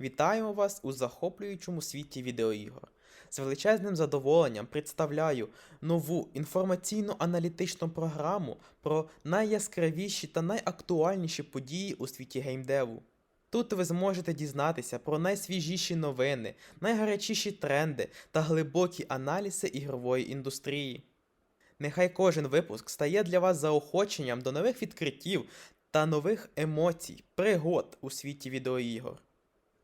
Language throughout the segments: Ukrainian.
Вітаємо вас у захоплюючому світі відеоігор. З величезним задоволенням представляю нову інформаційно-аналітичну програму про найяскравіші та найактуальніші події у світі геймдеву. Тут ви зможете дізнатися про найсвіжіші новини, найгарячіші тренди та глибокі аналізи ігрової індустрії. Нехай кожен випуск стає для вас заохоченням до нових відкриттів та нових емоцій, пригод у світі відеоігор.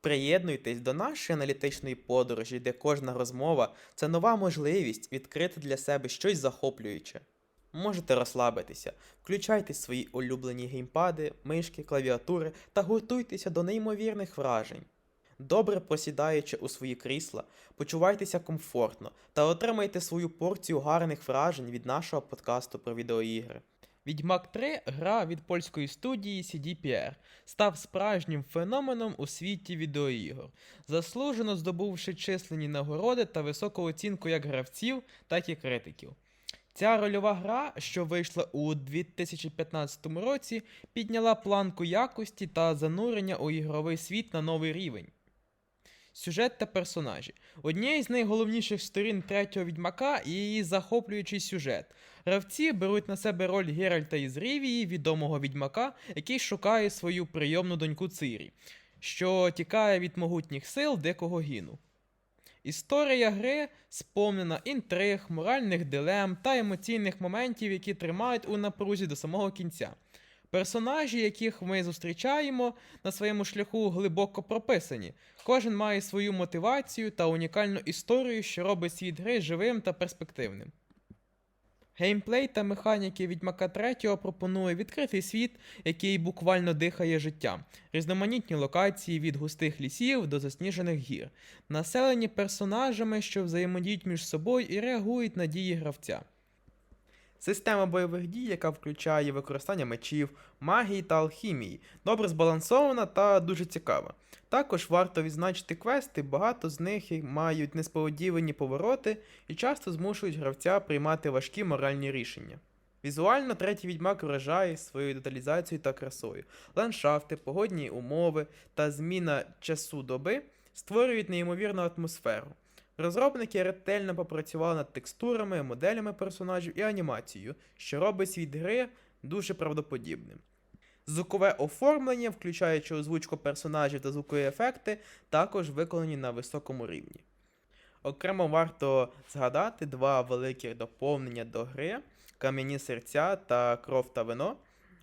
Приєднуйтесь до нашої аналітичної подорожі, де кожна розмова це нова можливість відкрити для себе щось захоплююче. Можете розслабитися, включайте свої улюблені геймпади, мишки, клавіатури та готуйтеся до неймовірних вражень. Добре просідаючи у свої крісла, почувайтеся комфортно та отримайте свою порцію гарних вражень від нашого подкасту про відеоігри. Відьмак 3, гра від польської студії CDPR, став справжнім феноменом у світі відеоігор, заслужено здобувши численні нагороди та високу оцінку як гравців, так і критиків. Ця рольова гра, що вийшла у 2015 році, підняла планку якості та занурення у ігровий світ на новий рівень. Сюжет та персонажі. Однією з найголовніших сторін третього відьмака є її захоплюючий сюжет. Гравці беруть на себе роль Геральта із Рівії, відомого відьмака, який шукає свою прийомну доньку Цирі, що тікає від могутніх сил дикого гіну. Історія гри сповнена інтриг, моральних дилем та емоційних моментів, які тримають у напрузі до самого кінця. Персонажі, яких ми зустрічаємо на своєму шляху, глибоко прописані. Кожен має свою мотивацію та унікальну історію, що робить світ гри живим та перспективним. Геймплей та механіки Відьмака 3 пропонує відкритий світ, який буквально дихає життям, різноманітні локації від густих лісів до засніжених гір, населені персонажами, що взаємодіють між собою і реагують на дії гравця. Система бойових дій, яка включає використання мечів, магії та алхімії, добре збалансована та дуже цікава. Також варто відзначити квести, багато з них мають несподівані повороти і часто змушують гравця приймати важкі моральні рішення. Візуально третій відьмак вражає своєю деталізацією та красою. Ландшафти, погодні умови та зміна часу доби створюють неймовірну атмосферу. Розробники ретельно попрацювали над текстурами, моделями персонажів і анімацією, що робить світ гри дуже правдоподібним. Звукове оформлення, включаючи озвучку персонажів та звукові ефекти, також виконані на високому рівні. Окремо варто згадати два великі доповнення до гри: Кам'яні серця та кров та вино.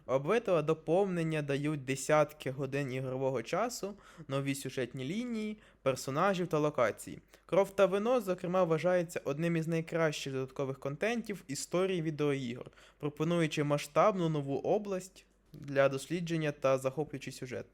Обидва доповнення дають десятки годин ігрового часу, нові сюжетні лінії, персонажів та локацій. Кров та вино, зокрема, вважається одним із найкращих додаткових контентів історії відеоігор, пропонуючи масштабну нову область для дослідження та захоплюючий сюжет.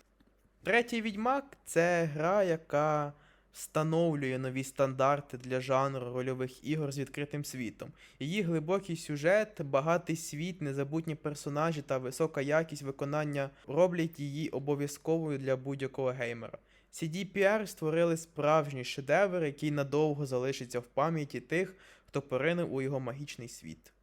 Третій відьмак це гра, яка встановлює нові стандарти для жанру рольових ігор з відкритим світом. Її глибокий сюжет, багатий світ, незабутні персонажі та висока якість виконання роблять її обов'язковою для будь-якого геймера. CDPR створили справжній шедевр, який надовго залишиться в пам'яті тих, хто поринув у його магічний світ.